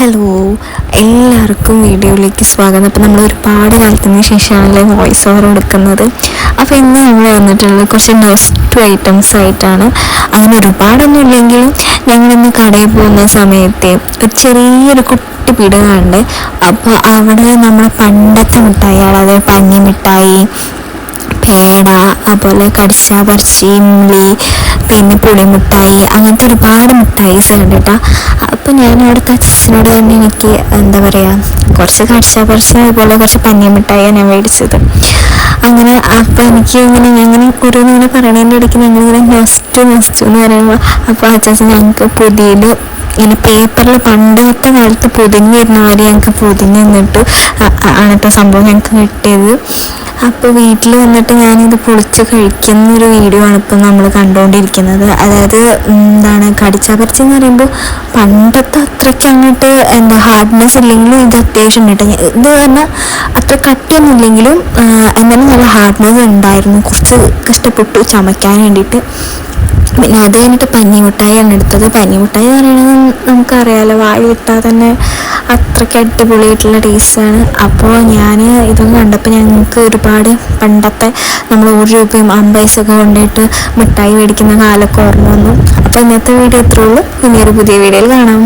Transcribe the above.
Hello എല്ലാവർക്കും വീഡിയോയിലേക്ക് സ്വാഗതം. അപ്പോൾ നമ്മൾ ഒരുപാട് കാലത്തിന് ശേഷമാണല്ലേ വോയിസ് ഓവർ കൊടുക്കുന്നത് അപ്പോൾ ഇന്ന് നമ്മൾ വന്നിട്ടുള്ളത് കുറച്ച് നൊസ്റ്റു ഐറ്റംസ് ആയിട്ടാണ്. അങ്ങനെ ഒരുപാടൊന്നും ഇല്ലെങ്കിലും ഞങ്ങളിന്ന് കടയിൽ പോകുന്ന സമയത്ത് ഒരു ചെറിയൊരു കുട്ടി പിടുകയുണ്ട് അപ്പോൾ അവിടെ നമ്മൾ പണ്ടത്തെ മിഠായി അതായത് പഞ്ഞി മിഠായി പേട അതുപോലെ കടിച്ച പറിച്ചി ഇമ്ലി പിന്നെ പുളിമിഠായി അങ്ങനത്തെ ഒരുപാട് മിഠായിസ് ഉണ്ട് കേട്ടോ. അപ്പം ഞാൻ അവിടുത്തെ അച്ഛനോട് തന്നെ എനിക്ക് എന്താ പറയുക കുറച്ച് പറിച്ചി അതുപോലെ കുറച്ച് പഞ്ഞി ഞാൻ മേടിച്ചത്. അങ്ങനെ അപ്പം എനിക്ക് ഇങ്ങനെ ഞങ്ങനെ ഓരോന്നിങ്ങനെ പറയണതിന്റെ ഇടയ്ക്ക് ഞങ്ങളിങ്ങനെ നെസ്റ്റ് നെസ്റ്റ് എന്ന് പറയുമ്പോൾ അപ്പോൾ അച്ഛൻ ഞങ്ങൾക്ക് പുതിയത് ഇങ്ങനെ പേപ്പറിൽ പണ്ടത്തെ കാലത്ത് പൊതിഞ്ഞ് വരുന്ന മാതിരി ഞങ്ങൾക്ക് പൊതിഞ്ഞ് നിന്നിട്ട് അങ്ങനത്തെ സംഭവം ഞങ്ങൾക്ക് കിട്ടിയത്. അപ്പോൾ വീട്ടിൽ വന്നിട്ട് ഞാനിത് പൊളിച്ച് കഴിക്കുന്ന ഒരു വീഡിയോ ആണ് ഇപ്പം നമ്മൾ കണ്ടുകൊണ്ടിരിക്കുന്നത് അതായത് എന്താണ് കടിച്ചാ പറിച്ച എന്ന് പറയുമ്പോൾ പണ്ടത്തെ അത്രയ്ക്ക് അങ്ങോട്ട് എന്താ ഹാർഡ്നെസ് ഇല്ലെങ്കിലും ഇത് അത്യാവശ്യം കേട്ടോ. ഇത് പറഞ്ഞാൽ അത്ര കട്ടിയൊന്നും ഇല്ലെങ്കിലും എന്നാലും നല്ല ഹാർഡ്നെസ് ഉണ്ടായിരുന്നു. കുറച്ച് കഷ്ടപ്പെട്ടു ചമയ്ക്കാൻ വേണ്ടിയിട്ട്. അത് കഴിഞ്ഞിട്ട് ആണ് എടുത്തത്. പഞ്ഞിമിഠായി എന്ന് പറയുന്നത് നമുക്കറിയാലോ വായിട്ടാൽ വിട്ടാൽ തന്നെ അത്രയ്ക്ക് അടിപൊളിയായിട്ടുള്ള ടേസ്റ്റാണ് അപ്പോൾ ഞാൻ ഇതൊന്നും കണ്ടപ്പോൾ ഞങ്ങൾക്ക് ഒരുപാട് പണ്ടത്തെ നമ്മൾ ഒരു രൂപയും അമ്പത് പൈസയൊക്കെ കൊണ്ടുപോയിട്ട് മിഠായി മേടിക്കുന്ന കാലൊക്കെ ഓർമ്മ വന്നു. അപ്പോൾ ഇന്നത്തെ വീഡിയോ ഇത്രയുള്ളൂ ഇനിയൊരു പുതിയ വീഡിയോയിൽ കാണാം.